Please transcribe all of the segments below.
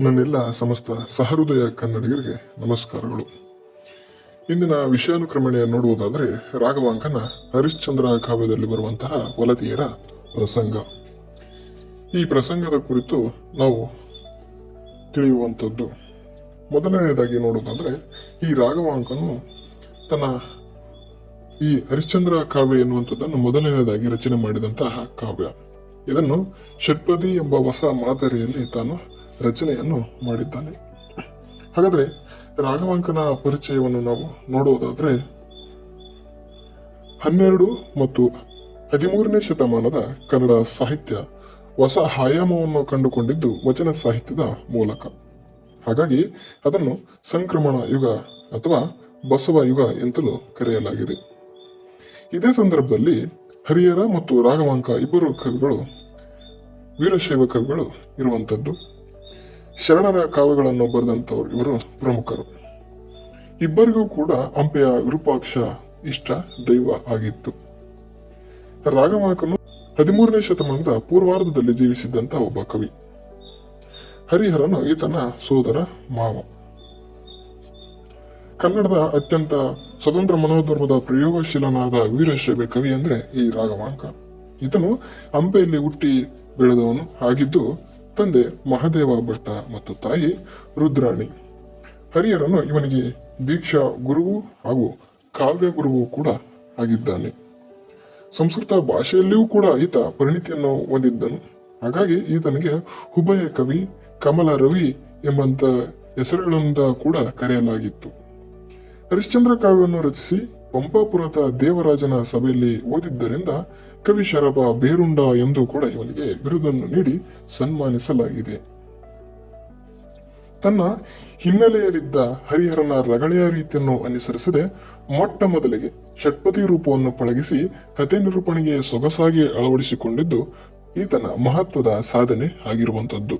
ನನ್ನೆಲ್ಲ ಸಮಸ್ತ ಸಹೃದಯ ಕನ್ನಡಿಗರಿಗೆ ನಮಸ್ಕಾರಗಳು. ಇಂದಿನ ವಿಷಯಾನುಕ್ರಮಣೆ ನೋಡುವುದಾದರೆ ರಾಘವಾಂಕನ ಹರಿಶ್ಚಂದ್ರ ಕಾವ್ಯದಲ್ಲಿ ಬರುವಂತಹ ವಲತಿಯರ ಪ್ರಸಂಗ. ಈ ಪ್ರಸಂಗದ ಕುರಿತು ನಾವು ತಿಳಿಯುವಂಥದ್ದು. ಮೊದಲನೆಯದಾಗಿ ನೋಡುವುದಾದರೆ ಈ ರಾಘವಾಂಕನು ತನ್ನ ಈ ಹರಿಶ್ಚಂದ್ರ ಕಾವ್ಯ ಎನ್ನುವಂಥದ್ದನ್ನು ಮೊದಲನೆಯದಾಗಿ ರಚನೆ ಮಾಡಿದಂತಹ ಕಾವ್ಯ. ಇದನ್ನು ಷಟ್ಪದಿ ಎಂಬ ಹೊಸ ಮಾದರಿಯಲ್ಲಿ ತಾನು ರಚನೆಯನ್ನು ಮಾಡಿದ್ದಾನೆ. ಹಾಗಾದ್ರೆ ರಾಘವಾಂಕನ ಪರಿಚಯವನ್ನು ನಾವು ನೋಡುವುದಾದರೆ ಹನ್ನೆರಡು ಮತ್ತು ಹದಿಮೂರನೇ ಶತಮಾನದ ಕನ್ನಡ ಸಾಹಿತ್ಯ ಹೊಸ ಆಯಾಮವನ್ನು ಕಂಡುಕೊಂಡಿದ್ದು ವಚನ ಸಾಹಿತ್ಯದ ಮೂಲಕ. ಹಾಗಾಗಿ ಅದನ್ನು ಸಂಕ್ರಮಣ ಯುಗ ಅಥವಾ ಬಸವ ಯುಗ ಎಂತಲೂ ಕರೆಯಲಾಗಿದೆ. ಇದೇ ಸಂದರ್ಭದಲ್ಲಿ ಹರಿಹರ ಮತ್ತು ರಾಘವಾಂಕ ಇಬ್ಬರು ಕವಿಗಳು, ವೀರಶೈವ ಕವಿಗಳು ಇರುವಂಥದ್ದು. ಶರಣರ ಕಾವ್ಯಗಳನ್ನು ಬರೆದಂಥವ್ರು ಇವರು ಪ್ರಮುಖರು. ಇಬ್ಬರಿಗೂ ಕೂಡ ಹಂಪೆಯ ವಿರೂಪಾಕ್ಷ ಇಷ್ಟ, ದೈವ ಆಗಿತ್ತು. ರಾಗವಾಕನು ಹದಿಮೂರನೇ ಶತಮಾನದ ಪೂರ್ವಾರ್ಧದಲ್ಲಿ ಜೀವಿಸಿದ್ದಂಥ ಒಬ್ಬ ಕವಿ. ಹರಿಹರನು ಈತನ ಸೋದರ ಮಾವ. ಕನ್ನಡದ ಅತ್ಯಂತ ಸ್ವತಂತ್ರ ಮನೋಧರ್ಮದ ಪ್ರಯೋಗಶೀಲನಾದ ವೀರಶೈವ ಕವಿ ಅಂದ್ರೆ ಈ ರಾಘವಾಂಕ. ಈತನು ಹಂಪೆಯಲ್ಲಿ ಹುಟ್ಟಿ ಬೆಳೆದವನು. ಆಗಿದ್ದು ತಂದೆ ಮಹಾದೇವ ಭಟ್ಟ ಮತ್ತು ತಾಯಿ ರುದ್ರಾಣಿ. ಹರಿಹರನು ಇವನಿಗೆ ದೀಕ್ಷಾ ಗುರುವು ಹಾಗೂ ಕಾವ್ಯ ಗುರುವು ಕೂಡ ಆಗಿದ್ದಾನೆ. ಸಂಸ್ಕೃತ ಭಾಷೆಯಲ್ಲಿಯೂ ಕೂಡ ಈತ ಪರಿಣಿತಿಯನ್ನು ಹೊಂದಿದ್ದನು. ಹಾಗಾಗಿ ಈತನಿಗೆ ಉಭಯ ಕವಿ, ಕಮಲ ರವಿ ಎಂಬಂತ ಹೆಸರುಗಳಿಂದ ಕೂಡ ಕರೆಯಲಾಗಿತ್ತು. ಹರಿಶ್ಚಂದ್ರ ಕಾವ್ಯವನ್ನು ರಚಿಸಿ ಪಂಪಾಪುರದ ದೇವರಾಜನ ಸಭೆಯಲ್ಲಿ ಓದಿದ್ದರಿಂದ ಕವಿ ಶರಭ ಬೇರುಂಡ ಎಂದು ಕೂಡ ಇವನಿಗೆ ಬಿರುದನ್ನು ನೀಡಿ ಸನ್ಮಾನಿಸಲಾಗಿದೆ. ತನ್ನ ಹಿನ್ನೆಲೆಯಲ್ಲಿದ್ದ ಹರಿಹರನ ರಗಳೆಯ ರೀತಿಯನ್ನು ಅನುಸರಿಸದೆ ಮೊಟ್ಟ ಮೊದಲಿಗೆ ಷಟ್ಪದಿ ರೂಪವನ್ನು ಪಳಗಿಸಿ ಕಥೆ ನಿರೂಪಣೆಗೆ ಸೊಗಸಾಗಿ ಅಳವಡಿಸಿಕೊಂಡಿದ್ದು ಈತನ ಮಹತ್ವದ ಸಾಧನೆ ಆಗಿರುವಂತದ್ದು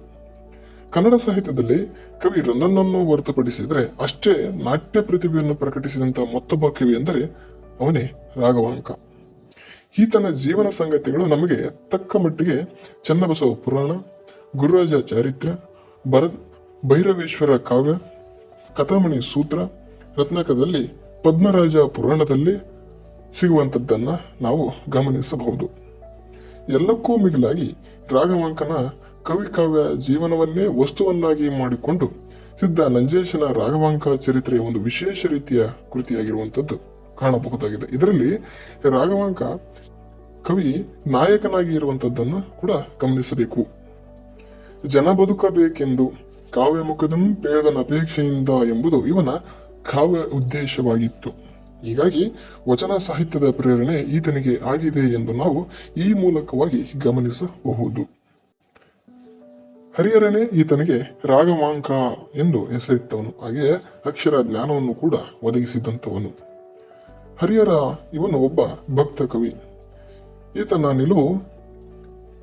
ಕನ್ನಡ ಸಾಹಿತ್ಯದಲ್ಲಿ ಕವಿ ರನ್ನನನ್ನು ಹೊರತುಪಡಿಸಿದರೆ ಅಷ್ಟೇ ನಾಟ್ಯ ಪ್ರತಿಭೆಯನ್ನು ಪ್ರಕಟಿಸಿದಂತಹ ಮತ್ತೊಬ್ಬ ಕವಿ ಎಂದರೆ ಅವನೇ ರಾಘವಾಂಕ. ಈತನ ಜೀವನ ಸಂಗತಿಗಳು ನಮಗೆ ತಕ್ಕ ಮಟ್ಟಿಗೆ ಚನ್ನಬಸವ ಪುರಾಣ, ಗುರುರಾಜ ಚಾರಿತ್ರ್ಯ, ಭರತ್, ಭೈರವೇಶ್ವರ ಕಾವ್ಯ, ಕಥಾಮಣಿ ಸೂತ್ರ ರತ್ನಕದಲ್ಲಿ ಪದ್ಮರಾಜ ಪುರಾಣದಲ್ಲಿ ಸಿಗುವಂಥದ್ದನ್ನ ನಾವು ಗಮನಿಸಬಹುದು. ಎಲ್ಲಕ್ಕೂ ಮಿಗಿಲಾಗಿ ರಾಘವಾಂಕನ ಕವಿ ಕಾವ್ಯ ಜೀವನವನ್ನೇ ವಸ್ತುವನ್ನಾಗಿ ಮಾಡಿಕೊಂಡು ಸಿದ್ಧ ನಂಜೇಶನ ರಾಘವಾಂಕ ಚರಿತ್ರೆಯ ಒಂದು ವಿಶೇಷ ರೀತಿಯ ಕೃತಿಯಾಗಿರುವಂಥದ್ದು ಕಾಣಬಹುದಾಗಿದೆ. ಇದರಲ್ಲಿ ರಾಘವಾಂಕ ಕವಿ ನಾಯಕನಾಗಿ ಇರುವಂತದ್ದನ್ನು ಕೂಡ ಗಮನಿಸಬೇಕು. ಜನ ಬದುಕಬೇಕೆಂದು ಕಾವ್ಯ ಮುಖದಂ ಪೇಳದನ ಅಪೇಕ್ಷೆಯಿಂದ ಎಂಬುದು ಇವನ ಕಾವ್ಯ ಉದ್ದೇಶವಾಗಿತ್ತು. ಹೀಗಾಗಿ ವಚನ ಸಾಹಿತ್ಯದ ಪ್ರೇರಣೆ ಈತನಿಗೆ ಆಗಿದೆ ಎಂದು ನಾವು ಈ ಮೂಲಕವಾಗಿ ಗಮನಿಸಬಹುದು. ಹರಿಹರನೇ ಈತನಿಗೆ ರಾಗಮಾಂಕ ಎಂದು ಹೆಸರಿಟ್ಟವನು. ಹಾಗೆ ಅಕ್ಷರ ಜ್ಞಾನವನ್ನು ಕೂಡ ಒದಗಿಸಿದಂಥವನು. ಹರಿಹರ ಇವನು ಒಬ್ಬ ಭಕ್ತ ಕವಿ. ಈತನ ನಿಲುವು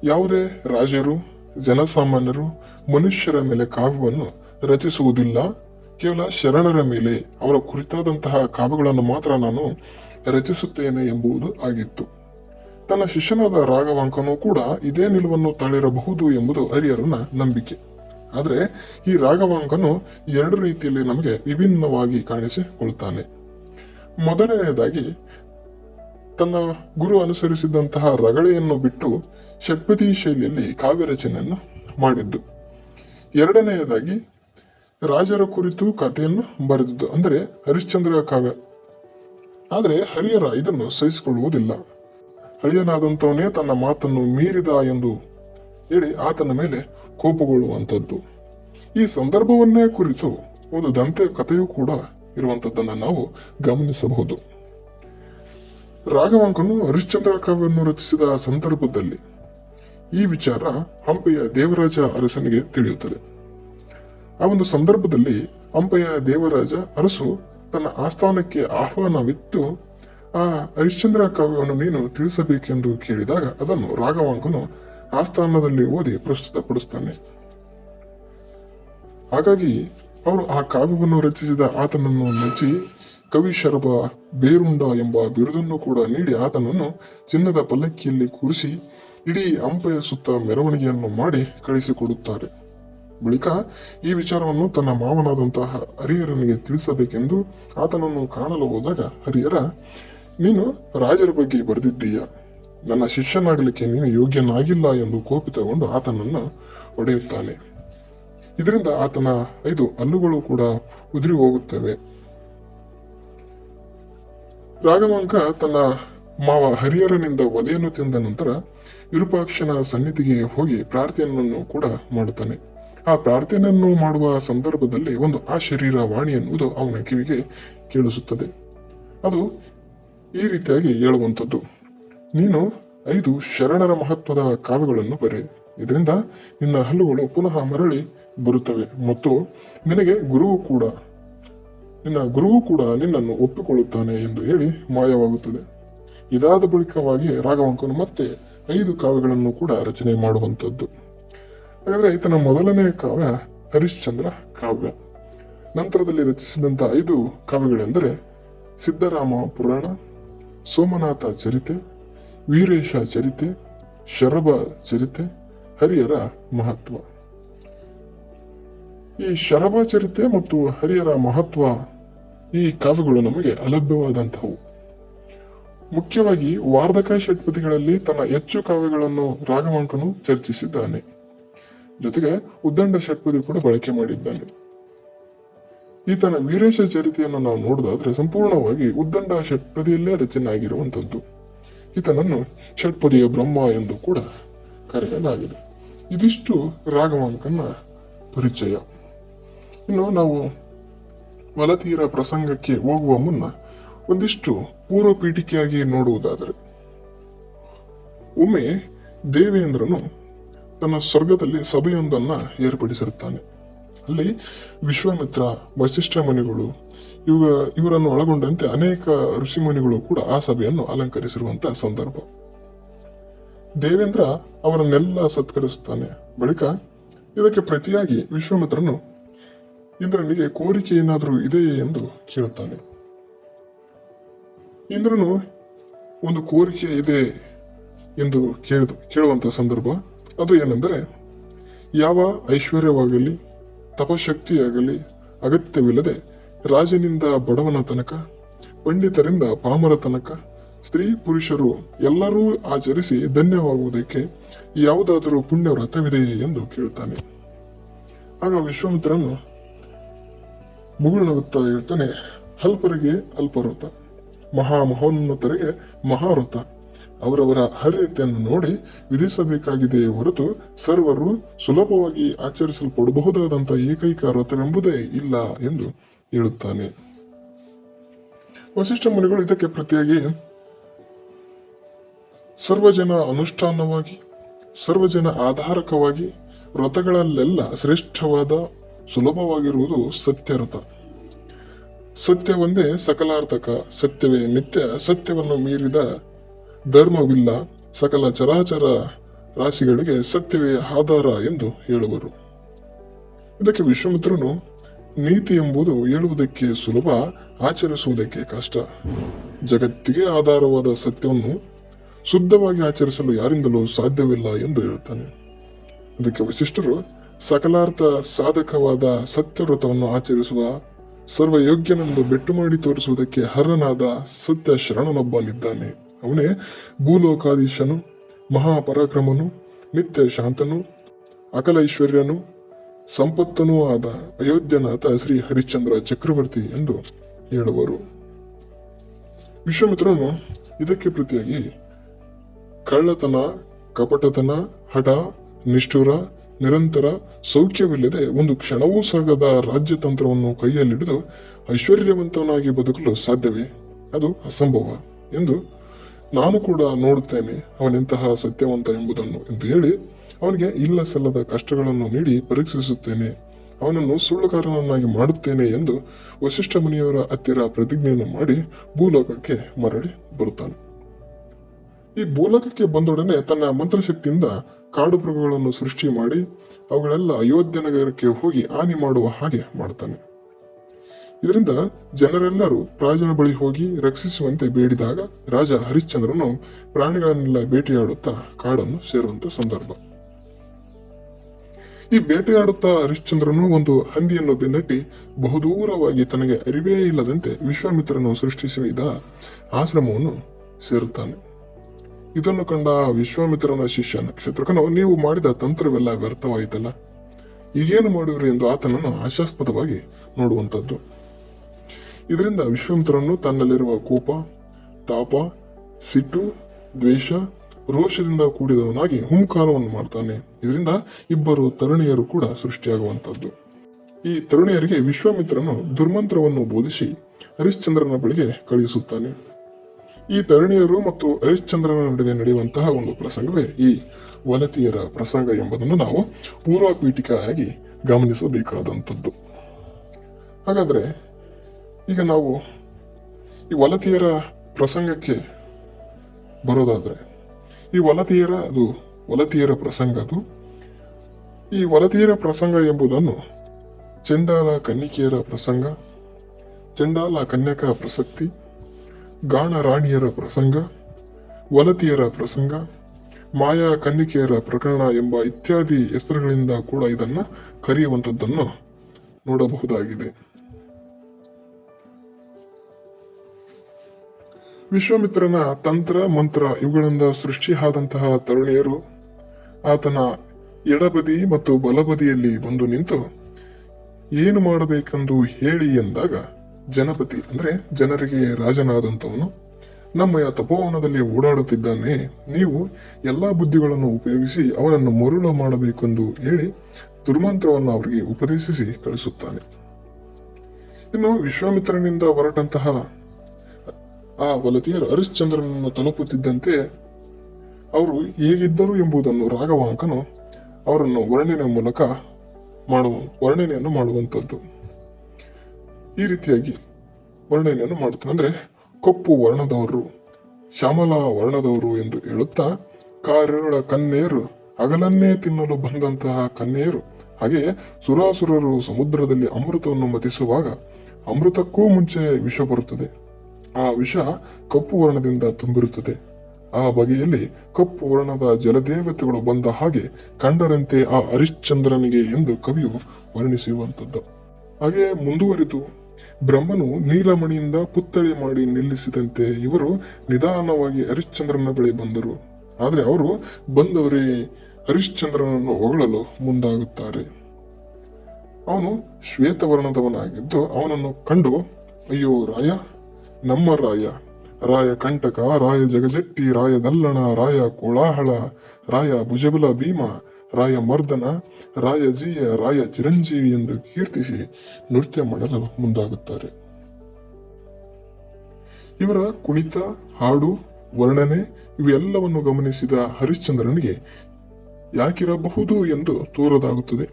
ಯಾವುದೇ ರಾಜರು, ಜನಸಾಮಾನ್ಯರು, ಮನುಷ್ಯರ ಮೇಲೆ ಕಾವ್ಯವನ್ನು ರಚಿಸುವುದಿಲ್ಲ. ಕೇವಲ ಶರಣರ ಮೇಲೆ ಅವರ ಕುರಿತಾದಂತಹ ಕಾವ್ಯಗಳನ್ನು ಮಾತ್ರ ನಾನು ರಚಿಸುತ್ತೇನೆ ಎಂಬುದು ಆಗಿತ್ತು. ತನ್ನ ಶಿಷ್ಯನಾದ ರಾಘವಾಂಕನೂ ಕೂಡ ಇದೇ ನಿಲುವನ್ನು ತಾಳಿರಬಹುದು ಎಂಬುದು ಹರಿಹರನ ನಂಬಿಕೆ. ಆದರೆ ಈ ರಾಘವಾಂಕನು ಎರಡು ರೀತಿಯಲ್ಲಿ ನಮಗೆ ವಿಭಿನ್ನವಾಗಿ ಕಾಣಿಸಿಕೊಳ್ತಾನೆ. ಮೊದಲನೆಯದಾಗಿ, ತನ್ನ ಗುರು ಅನುಸರಿಸಿದಂತಹ ರಗಳೆಯನ್ನು ಬಿಟ್ಟು ಷಟ್ಪದಿ ಶೈಲಿಯಲ್ಲಿ ಕಾವ್ಯ ರಚನೆಯನ್ನು ಮಾಡಿದ್ದು. ಎರಡನೆಯದಾಗಿ, ರಾಜರ ಕುರಿತು ಕಥೆಯನ್ನು ಬರೆದಿದ್ದು, ಅಂದರೆ ಹರಿಶ್ಚಂದ್ರ ಕಾವ್ಯ. ಆದರೆ ಹರಿಹರ ಇದನ್ನು ಸಹಿಸಿಕೊಳ್ಳುವುದಿಲ್ಲ. ಹಳಿಯನಾದಂಥವನೇ ತನ್ನ ಮಾತನ್ನು ಮೀರಿದ ಎಂದು ಹೇಳಿ ಆತನ ಮೇಲೆ ಕೋಪಗೊಳ್ಳುವಂಥದ್ದು. ಈ ಸಂದರ್ಭವನ್ನೇ ಕುರಿತು ಒಂದು ದಂತೆ ಕಥೆಯೂ ಕೂಡ ಇರುವಂಥದ್ದನ್ನು ನಾವು ಗಮನಿಸಬಹುದು. ರಾಘವಾಂಕನು ಹರಿಶ್ಚಂದ್ರ ಕಾವ್ಯವನ್ನು ರಚಿಸಿದ ಸಂದರ್ಭದಲ್ಲಿ ಈ ವಿಚಾರ ಹಂಪೆಯ ದೇವರಾಜ ಅರಸನಿಗೆ ತಿಳಿಯುತ್ತದೆ. ಆ ಒಂದು ಸಂದರ್ಭದಲ್ಲಿ ಹಂಪೆಯ ದೇವರಾಜ ಅರಸು ತನ್ನ ಆಸ್ಥಾನಕ್ಕೆ ಆಹ್ವಾನವಿತ್ತು ಆ ಹರಿಶ್ಚಂದ್ರ ಕಾವ್ಯವನ್ನು ನೀನು ತಿಳಿಸಬೇಕೆಂದು ಕೇಳಿದಾಗ ಅದನ್ನು ರಾಘವಾಂಕನು ಆಸ್ಥಾನದಲ್ಲಿ ಓದಿ ಪ್ರಸ್ತುತಪಡಿಸ್ತಾನೆ. ಹಾಗಾಗಿ ಅವರು ಆ ಕಾವ್ಯವನ್ನು ರಚಿಸಿದ ಆತನನ್ನು ಮೆಚ್ಚಿ ಕವಿ ಶರಭ ಬೇರುಂಡ ಎಂಬ ಬಿರುದನ್ನು ಕೂಡ ನೀಡಿ ಆತನನ್ನು ಚಿನ್ನದ ಪಲ್ಲಕ್ಕಿಯಲ್ಲಿ ಕೂರಿಸಿ ಇಡೀ ಹಂಪೆಯ ಸುತ್ತ ಮೆರವಣಿಗೆಯನ್ನು ಮಾಡಿ ಕಳಿಸಿಕೊಡುತ್ತಾರೆ. ಬಳಿಕ ಈ ವಿಚಾರವನ್ನು ತನ್ನ ಮಾವನಾದಂತಹ ಹರಿಹರನಿಗೆ ತಿಳಿಸಬೇಕೆಂದು ಆತನನ್ನು ಕಾಣಲು ಹೋದಾಗ ಹರಿಹರ ನೀನು ರಾಜರ ಬಗ್ಗೆ ಬರೆದಿದ್ದೀಯ? ನನ್ನ ಶಿಷ್ಯನಾಗಲಿಕ್ಕೆ ನೀನು ಯೋಗ್ಯನಾಗಿಲ್ಲ ಎಂದು ಕೋಪಿತಗೊಂಡು ಆತನನ್ನು ಹೊಡೆಯುತ್ತಾನೆ. ಇದರಿಂದ ಆತನ ಐದು ಹಲ್ಲುಗಳು ಕೂಡ ಉದುರಿ ಹೋಗುತ್ತವೆ. ರಾಘವಾಂಕ ತನ್ನ ಮಾವ ಹರಿಹರನಿಂದ ವಧೆಯನ್ನು ತಿಂದ ನಂತರ ವಿರೂಪಾಕ್ಷನ ಸನ್ನಿಧಿಗೆ ಹೋಗಿ ಪ್ರಾರ್ಥನೆಯನ್ನು ಕೂಡ ಮಾಡುತ್ತಾನೆ. ಆ ಪ್ರಾರ್ಥನೆಯನ್ನು ಮಾಡುವ ಸಂದರ್ಭದಲ್ಲಿ ಒಂದು ಆ ಶರೀರ ವಾಣಿ ಎನ್ನುವುದು ಅವನ ಕಿವಿಗೆ ಕೇಳಿಸುತ್ತದೆ. ಅದು ಈ ರೀತಿಯಾಗಿ ಹೇಳುವಂಥದ್ದು. ನೀನು ಐದು ಶರಣರ ಮಹತ್ವದ ಕಾವ್ಯಗಳನ್ನು ಬರೆ. ಇದರಿಂದ ನಿನ್ನ ಹಲ್ಲುಗಳು ಪುನಃ ಮರಳಿ ಬರುತ್ತವೆ ಮತ್ತು ನಿನಗೆ ಗುರುವು ಕೂಡ, ನಿನ್ನ ಗುರುವು ಕೂಡ ನಿನ್ನನ್ನು ಒಪ್ಪಿಕೊಳ್ಳುತ್ತಾನೆ ಎಂದು ಹೇಳಿ ಮಾಯವಾಗುತ್ತದೆ. ಇದಾದ ಬಳಿಕವಾಗಿ ರಾಘವಂಕನು ಮತ್ತೆ ಐದು ಕಾವ್ಯಗಳನ್ನು ಕೂಡ ರಚನೆ ಮಾಡುವಂಥದ್ದು. ಹಾಗಾದ್ರೆ ಈತನ ಮೊದಲನೇ ಕಾವ್ಯ ಹರಿಶ್ಚಂದ್ರ ಕಾವ್ಯ. ನಂತರದಲ್ಲಿ ರಚಿಸಿದಂತ ಐದು ಕಾವ್ಯಗಳೆಂದರೆ ಸಿದ್ದರಾಮ ಪುರಾಣ ಸೋಮನಾಥ ಚರಿತೆ, ವೀರೇಶ ಚರಿತೆ, ಶರಭ ಚರಿತೆ, ಹರಿಹರ ಮಹತ್ವ. ಈ ಶರಭ ಚರಿತೆ ಮತ್ತು ಹರಿಹರ ಮಹತ್ವ ಈ ಕಾವ್ಯಗಳು ನಮಗೆ ಅಲಭ್ಯವಾದಂಥವು. ಮುಖ್ಯವಾಗಿ ವಾರ್ಧಕ ಷಟ್ಪದಿಗಳಲ್ಲಿ ತನ್ನ ಹೆಚ್ಚು ಕಾವ್ಯಗಳನ್ನು ರಾಘವಾಂಕನು ಚರ್ಚಿಸಿದ್ದಾನೆ. ಜೊತೆಗೆ ಉದ್ದಂಡ ಷಟ್ಪದಿ ಕೂಡ ಬಳಕೆ ಮಾಡಿದ್ದಾನೆ. ಈತನ ವೀರೇಶ ಚರಿತೆಯನ್ನು ನಾವು ನೋಡೋದಾದ್ರೆ ಸಂಪೂರ್ಣವಾಗಿ ಉದ್ದಂಡ ಷಟ್ಪದಿಯಲ್ಲೇ ರಚನೆ ಆಗಿರುವಂತದ್ದು ಈತನನ್ನು ಷಟ್ಪದಿಯ ಬ್ರಹ್ಮ ಎಂದು ಕೂಡ ಕರೆಯಲಾಗಿದೆ. ಇದಿಷ್ಟು ರಾಘವಾಂಕನ ಪರಿಚಯ. ಇನ್ನು ನಾವು ವಲತೀರ ಪ್ರಸಂಗಕ್ಕೆ ಹೋಗುವ ಮುನ್ನ ಒಂದಿಷ್ಟು ಪೂರ್ವ ಪೀಠಿಕೆಯಾಗಿ ನೋಡುವುದಾದರೆ, ಒಮ್ಮೆ ದೇವೇಂದ್ರನು ತನ್ನ ಸ್ವರ್ಗದಲ್ಲಿ ಸಭೆಯೊಂದನ್ನ ಏರ್ಪಡಿಸಿರುತ್ತಾನೆ. ಅಲ್ಲಿ ವಿಶ್ವಾಮಿತ್ರ ವಸಿಷ್ಠ ಮುನಿಗಳು ಇವ ಇವರನ್ನು ಒಳಗೊಂಡಂತೆ ಅನೇಕ ಋಷಿಮುನಿಗಳು ಕೂಡ ಆ ಸಭೆಯನ್ನು ಅಲಂಕರಿಸಿರುವಂತಹ ಸಂದರ್ಭ. ದೇವೇಂದ್ರ ಅವರನ್ನೆಲ್ಲ ಸತ್ಕರಿಸುತ್ತಾನೆ. ಬಳಿಕ ಇದಕ್ಕೆ ಪ್ರತಿಯಾಗಿ ವಿಶ್ವಾಮಿತ್ರನು ಇಂದ್ರನಿಗೆ ಕೋರಿಕೆ ಏನಾದರೂ ಇದೆಯೇ ಎಂದು ಕೇಳುತ್ತಾನೆ. ಇಂದ್ರನು ಒಂದು ಕೋರಿಕೆ ಇದೆ ಎಂದು ಕೇಳಿದ ಕೇಳುವಂತಹ ಸಂದರ್ಭ. ಅದು ಏನೆಂದರೆ, ಯಾವ ಐಶ್ವರ್ಯವಾಗಲಿ ತಪಶಕ್ತಿಯಾಗಲಿ ಅಗತ್ಯವಿಲ್ಲದೆ ರಾಜನಿಂದ ಬಡವನ ತನಕ, ಪಂಡಿತರಿಂದ ಪಾಮರ ತನಕ, ಸ್ತ್ರೀ ಪುರುಷರು ಎಲ್ಲರೂ ಆಚರಿಸಿ ಧನ್ಯವಾಗುವುದಕ್ಕೆ ಯಾವುದಾದರೂ ಪುಣ್ಯ ವ್ರತವಿದೆಯೇ ಎಂದು ಕೇಳುತ್ತಾನೆ. ಆಗ ವಿಶ್ವಾಮಿತ್ರನು ಮುಗುಳ್ನಗುತ್ತಾ ಇರ್ತಾನೆ ಅಲ್ಪರಿಗೆ ಅಲ್ಪವ್ರತ ಮಹಾ ಮಹೋನ್ನತರಿಗೆ ಮಹಾವ್ರತ ಅವರವರ ಅರ್ಹತೆಯನ್ನು ನೋಡಿ ವಿಧಿಸಬೇಕಾಗಿದೆಯೇ ಹೊರತು ಸರ್ವರು ಸುಲಭವಾಗಿ ಆಚರಿಸಲ್ಪಡಬಹುದಾದಂಥ ಏಕೈಕ ವ್ರತವೆಂಬುದೇ ಇಲ್ಲ ಎಂದು ಹೇಳುತ್ತಾನೆ. ವಸಿಷ್ಠ ಮುನಿಗಳು ಇದಕ್ಕೆ ಪ್ರತಿಯಾಗಿ ಸರ್ವಜನ ಅನುಷ್ಠಾನವಾಗಿ, ಸರ್ವಜನ ಆಧಾರಕವಾಗಿ ವ್ರತಗಳಲ್ಲೆಲ್ಲ ಶ್ರೇಷ್ಠವಾದ, ಸುಲಭವಾಗಿರುವುದು ಸತ್ಯ ಒಂದೇ ಸಕಲಾರ್ಥಕ, ಸತ್ಯವೇ ನಿತ್ಯ, ಸತ್ಯವನ್ನು ಮೀರಿದ ಧರ್ಮವಿಲ್ಲ, ಸಕಲ ಚರಾಚರ ರಾಶಿಗಳಿಗೆ ಸತ್ಯವೇ ಆಧಾರ ಎಂದು ಹೇಳುವರು. ಇದಕ್ಕೆ ವಿಶ್ವಮಿತ್ರನು ನೀತಿ ಎಂಬುದು ಹೇಳುವುದಕ್ಕೆ ಸುಲಭ, ಆಚರಿಸುವುದಕ್ಕೆ ಕಷ್ಟ. ಜಗತ್ತಿಗೆ ಆಧಾರವಾದ ಸತ್ಯವನ್ನು ಶುದ್ಧವಾಗಿ ಆಚರಿಸಲು ಯಾರಿಂದಲೂ ಸಾಧ್ಯವಿಲ್ಲ ಎಂದು ಹೇಳುತ್ತಾನೆ. ಇದಕ್ಕೆ ವಿಶಿಷ್ಟರು ಸಕಲಾರ್ಥ ಸಾಧಕವಾದ ಸತ್ಯವ್ರತವನ್ನು ಆಚರಿಸುವ, ಸರ್ವಯೋಗ್ಯನೆಂದು ಬೆಟ್ಟು ಮಾಡಿ ತೋರಿಸುವುದಕ್ಕೆ ಹರನಾದ ಸತ್ಯ ಶರಣನೊಬ್ಬನಿದ್ದಾನೆ ಅವನೇ ಭೂಲೋಕಾಧೀಶನು, ಮಹಾಪರಾಕ್ರಮನು, ನಿತ್ಯ ಶಾಂತನು, ಅಕಲ ಐಶ್ವರ್ಯನು, ಸಂಪತ್ತನೂ ಆದ ಅಯೋಧ್ಯನಾಥ ಶ್ರೀ ಹರಿಶ್ಚಂದ್ರ ಚಕ್ರವರ್ತಿ ಎಂದು ಹೇಳುವರು. ವಿಶ್ವಮಿತ್ರನು ಇದಕ್ಕೆ ಪ್ರತಿಯಾಗಿ ಕಳ್ಳತನ, ಕಪಟತನ, ಹಠ, ನಿಷ್ಠುರ, ನಿರಂತರ, ಸೌಖ್ಯವಿಲ್ಲದೆ ಒಂದು ಕ್ಷಣವೂ ಸಾಗದ ರಾಜ್ಯತಂತ್ರವನ್ನು ಕೈಯಲ್ಲಿಡಿದು ಐಶ್ವರ್ಯವಂತನಾಗಿ ಬದುಕಲು ಸಾಧ್ಯವೇ? ಅದು ಅಸಂಭವ ಎಂದು ನಾನು ಕೂಡ ನೋಡುತ್ತೇನೆ ಅವನೆಂತಹ ಸತ್ಯವಂತ ಎಂಬುದನ್ನು ಎಂದು ಹೇಳಿ ಅವನಿಗೆ ಇಲ್ಲ ಸಲ್ಲದ ಕಷ್ಟಗಳನ್ನು ನೀಡಿ ಪರೀಕ್ಷಿಸುತ್ತೇನೆ. ಅವನನ್ನು ಸುಳ್ಳುಗಾರನನ್ನಾಗಿ ಮಾಡುತ್ತೇನೆ ಎಂದು ವಶಿಷ್ಠ ಮುನಿಯವರ ಹತ್ತಿರ ಪ್ರತಿಜ್ಞೆಯನ್ನು ಮಾಡಿ ಭೂಲೋಕಕ್ಕೆ ಮರಳಿ ಬರುತ್ತಾನೆ. ಈ ಭೂಲೋಕಕ್ಕೆ ಬಂದೊಡನೆ ತನ್ನ ಮಂತ್ರಶಕ್ತಿಯಿಂದ ಕಾಡು ಮೃಗಗಳನ್ನು ಸೃಷ್ಟಿ ಮಾಡಿ ಅವುಗಳೆಲ್ಲ ಅಯೋಧ್ಯ ನಗರಕ್ಕೆ ಹೋಗಿ ಹಾನಿ ಮಾಡುವ ಹಾಗೆ ಮಾಡ್ತಾನೆ. ಇದರಿಂದ ಜನರೆಲ್ಲರೂ ರಾಜನ ಬಳಿ ಹೋಗಿ ರಕ್ಷಿಸುವಂತೆ ಬೇಡಿದಾಗ ರಾಜ ಹರಿಶ್ಚಂದ್ರನು ಪ್ರಾಣಿಗಳನ್ನೆಲ್ಲ ಬೇಟೆಯಾಡುತ್ತಾ ಕಾಡನ್ನು ಸೇರುವಂತ ಸಂದರ್ಭ. ಈ ಬೇಟೆಯಾಡುತ್ತಾ ಹರಿಶ್ಚಂದ್ರನು ಒಂದು ಹಂದಿಯನ್ನು ಬೆನ್ನಟ್ಟಿ ಬಹುದೂರವಾಗಿ ತನಗೆ ಅರಿವೇ ಇಲ್ಲದಂತೆ ವಿಶ್ವಾಮಿತ್ರನು ಸೃಷ್ಟಿಸಿದ ಆಶ್ರಮವನ್ನು ಸೇರುತ್ತಾನೆ. ಇದನ್ನು ಕಂಡ ವಿಶ್ವಾಮಿತ್ರನ ಶಿಷ್ಯ ನಕ್ಷತ್ರಕನು, ನೀವು ಮಾಡಿದ ತಂತ್ರವೆಲ್ಲ ವ್ಯರ್ಥವಾಯಿತಲ್ಲ. ಈಗೇನು ಮಾಡುವಿರಿ ಎಂದು ಆತನನ್ನು ಆಶಾಸ್ಪದವಾಗಿ ನೋಡುವಂಥದ್ದು. ಇದರಿಂದ ವಿಶ್ವಾಮಿತ್ರನು ತನ್ನಲ್ಲಿರುವ ಕೋಪ, ತಾಪ, ಸಿಟ್ಟು, ದ್ವೇಷ, ರೋಷದಿಂದ ಕೂಡಿದವನಾಗಿ ಹುಂಕಾರವನ್ನು ಮಾಡ್ತಾನೆ. ಇದರಿಂದ ಇಬ್ಬರು ತರುಣಿಯರು ಕೂಡ ಸೃಷ್ಟಿಯಾಗುವಂಥದ್ದು. ಈ ತರುಣಿಯರಿಗೆ ವಿಶ್ವಾಮಿತ್ರನು ದುರ್ಮಂತ್ರವನ್ನು ಬೋಧಿಸಿ ಹರಿಶ್ಚಂದ್ರನ ಬಳಿಗೆ ಕಳುಹಿಸುತ್ತಾನೆ. ಈ ತರುಣಿಯರು ಮತ್ತು ಹರಿಶ್ಚಂದ್ರನ ನಡುವೆ ನಡೆಯುವಂತಹ ಒಂದು ಪ್ರಸಂಗವೇ ಈ ವಲತಿಯರ ಪ್ರಸಂಗ ಎಂಬುದನ್ನು ನಾವು ಪೂರ್ವ ಪೀಠಿಕೆಯಾಗಿ ಗಮನಿಸಬೇಕಾದಂಥದ್ದು. ಹಾಗಾದ್ರೆ ಈಗ ನಾವು ಈ ವಲತಿಯರ ಪ್ರಸಂಗಕ್ಕೆ ಬರೋದಾದ್ರೆ, ಈ ವಲತಿಯರ, ಅದು ವಲತಿಯರ ಪ್ರಸಂಗ ಅದು. ಈ ವಲತಿಯರ ಪ್ರಸಂಗ ಎಂಬುದನ್ನು ಚಂಡಾಲ ಕನ್ನಿಕೆಯರ ಪ್ರಸಂಗ, ಚಂಡಾಲ ಕನ್ಯಕ ಪ್ರಸಕ್ತಿ, ಗಾಣ ರಾಣಿಯರ ಪ್ರಸಂಗ, ವಲತಿಯರ ಪ್ರಸಂಗ, ಮಾಯಾ ಕನ್ನಿಕೆಯರ ಪ್ರಕರಣ ಎಂಬ ಇತ್ಯಾದಿ ಹೆಸರುಗಳಿಂದ ಕೂಡ ಇದನ್ನು ಕರೆಯುವಂಥದ್ದನ್ನು ನೋಡಬಹುದಾಗಿದೆ. ವಿಶ್ವಾಮಿತ್ರನ ತಂತ್ರ, ಮಂತ್ರ ಇವುಗಳಿಂದ ಸೃಷ್ಟಿಯಾದಂತಹ ತರುಣಿಯರು, ಆತನ ಎಡಬದಿ ಮತ್ತು ಬಲಬದಿಯಲ್ಲಿ ಬಂದು ನಿಂತು ಏನು ಮಾಡಬೇಕೆಂದು ಹೇಳಿ ಎಂದಾಗ, ಜನಪತಿ ಅಂದ್ರೆ ಜನರಿಗೆ ರಾಜನಾದಂಥವನು ನಮ್ಮ ತಪೋವನದಲ್ಲಿ ಓಡಾಡುತ್ತಿದ್ದಾನೆ, ನೀವು ಎಲ್ಲಾ ಬುದ್ಧಿಗಳನ್ನು ಉಪಯೋಗಿಸಿ ಅವನನ್ನು ಮರುಳು ಮಾಡಬೇಕೆಂದು ಹೇಳಿ ದುರ್ಮಂತ್ರವನ್ನು ಅವರಿಗೆ ಉಪದೇಶಿಸಿ ಕಳಿಸುತ್ತಾನೆ. ಇನ್ನು ವಿಶ್ವಾಮಿತ್ರನಿಂದ ಹೊರಟಂತಹ ಆ ವಲತಿಯರು ಹರಿಶ್ಚಂದ್ರನನ್ನು ತಲುಪುತ್ತಿದ್ದಂತೆ ಅವರು ಹೇಗಿದ್ದರು ಎಂಬುದನ್ನು ರಾಘವಾಂಕನು ಅವರನ್ನು ವರ್ಣನೆ ಮೂಲಕ ಮಾಡುವ ವರ್ಣನೆಯನ್ನು ಮಾಡುವಂಥದ್ದು. ಈ ರೀತಿಯಾಗಿ ವರ್ಣನೆಯನ್ನು ಮಾಡುತ್ತಾನೆ. ಅಂದರೆ ಕಪ್ಪು ವರ್ಣದವರು, ಶ್ಯಾಮಲಾ ವರ್ಣದವರು ಎಂದು ಹೇಳುತ್ತಾ ಕಾರೆರಳ ಕನ್ನೆಯರು ಹಗಲನ್ನೇ ತಿನ್ನಲು ಬಂದಂತಹ ಕನ್ನೆಯರು ಹಾಗೆ ಸುರಾಸುರರು ಸಮುದ್ರದಲ್ಲಿ ಅಮೃತವನ್ನು ಮತಿಸುವಾಗ ಅಮೃತಕ್ಕೂ ಮುಂಚೆ ವಿಷ ಬರುತ್ತದೆ. ಆ ವಿಷ ಕಪ್ಪು ವರ್ಣದಿಂದ ತುಂಬಿರುತ್ತದೆ. ಆ ಬಗೆಯಲ್ಲಿ ಕಪ್ಪು ವರ್ಣದ ಜಲದೇವತೆಗಳು ಬಂದ ಹಾಗೆ ಕಂಡರಂತೆ ಆ ಹರಿಶ್ಚಂದ್ರನಿಗೆ ಎಂದು ಕವಿಯು ವರ್ಣಿಸುವಂಥದ್ದು. ಹಾಗೆ ಮುಂದುವರಿದು ಬ್ರಹ್ಮನು ನೀಲಮಣಿಯಿಂದ ಪುತ್ಥಳಿ ಮಾಡಿ ನಿಲ್ಲಿಸಿದಂತೆ ಇವರು ನಿಧಾನವಾಗಿ ಹರಿಶ್ಚಂದ್ರನ ಬಳಿ ಬಂದರು. ಆದರೆ ಅವರು ಬಂದವರೇ ಹರಿಶ್ಚಂದ್ರನನ್ನು ಹೊಗಳಲು ಮುಂದಾಗುತ್ತಾರೆ. ಅವನು ಶ್ವೇತವರ್ಣದವನಾಗಿದ್ದು ಅವನನ್ನು ಕಂಡು, ಅಯ್ಯೋ ರಾಯ ನಮ್ಮ ರಾಯ. ರಾಯ ಕಂಟಕ, ರಾಯ ಜಗಜಟ್ಟಿ, ರಾಯ ದಲ್ಲಣ, ರಾಯ ಕೋಳಾಹಳ ರಾಯ ಭುಜಬಲ ಭೀಮ, ರಾಯ ಮರ್ದನ, ರಾಯ ಜೀಯ, ರಾಯ ಚಿರಂಜೀವಿ ಎಂದು ಕೀರ್ತಿಸಿ ನೃತ್ಯ ಮಾಡಲು ಮುಂದಾಗುತ್ತಾರೆ. ಇವರ ಕುಣಿತ, ಹಾಡು, ವರ್ಣನೆ ಇವೆಲ್ಲವನ್ನು ಗಮನಿಸಿದ ಹರಿಶ್ಚಂದ್ರನಿಗೆ ಯಾಕಿರಬಹುದು ಎಂದು ತೋರದಾಗುತ್ತದೆ.